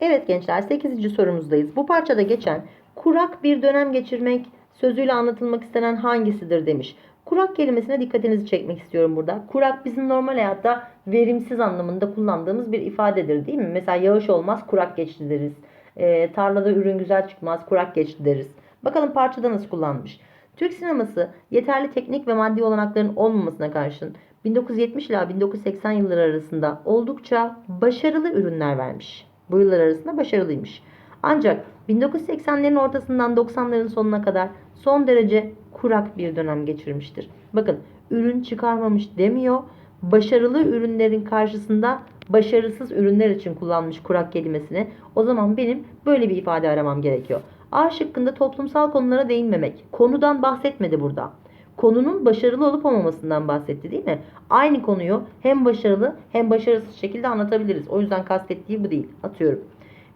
Evet gençler 8. sorumuzdayız. Bu parçada geçen kurak bir dönem geçirmek sözüyle anlatılmak istenen hangisidir demiş. Kurak kelimesine dikkatinizi çekmek istiyorum burada. Kurak bizim normal hayatta verimsiz anlamında kullandığımız bir ifadedir değil mi? Mesela yağış olmaz kurak geçti deriz. Ee, tarlada ürün güzel çıkmaz kurak geçti deriz. Bakalım parçada nasıl kullanmış. Türk sineması yeterli teknik ve maddi olanakların olmamasına karşın 1970 ila 1980 yılları arasında oldukça başarılı ürünler vermiş. Bu yıllar arasında başarılıymış. Ancak 1980'lerin ortasından 90'ların sonuna kadar son derece kurak bir dönem geçirmiştir. Bakın ürün çıkarmamış demiyor. Başarılı ürünlerin karşısında başarısız ürünler için kullanmış kurak kelimesini. O zaman benim böyle bir ifade aramam gerekiyor. A şıkkında toplumsal konulara değinmemek. Konudan bahsetmedi burada. Konunun başarılı olup olmamasından bahsetti değil mi? Aynı konuyu hem başarılı hem başarısız şekilde anlatabiliriz. O yüzden kastettiği bu değil. Atıyorum.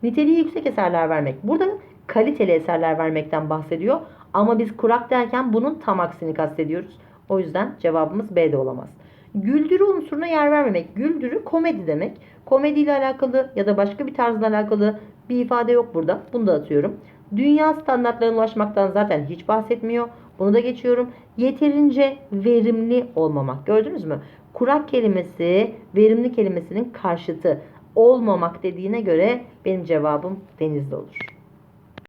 Niteliği yüksek eserler vermek. Burada kaliteli eserler vermekten bahsediyor. Ama biz kurak derken bunun tam aksini kastediyoruz. O yüzden cevabımız B de olamaz. Güldürü unsuruna yer vermemek. Güldürü komedi demek. Komediyle alakalı ya da başka bir tarzla alakalı bir ifade yok burada. Bunu da atıyorum. Dünya standartlarına ulaşmaktan zaten hiç bahsetmiyor. Bunu da geçiyorum. Yeterince verimli olmamak. Gördünüz mü? Kurak kelimesi verimli kelimesinin karşıtı olmamak dediğine göre benim cevabım denizli olur.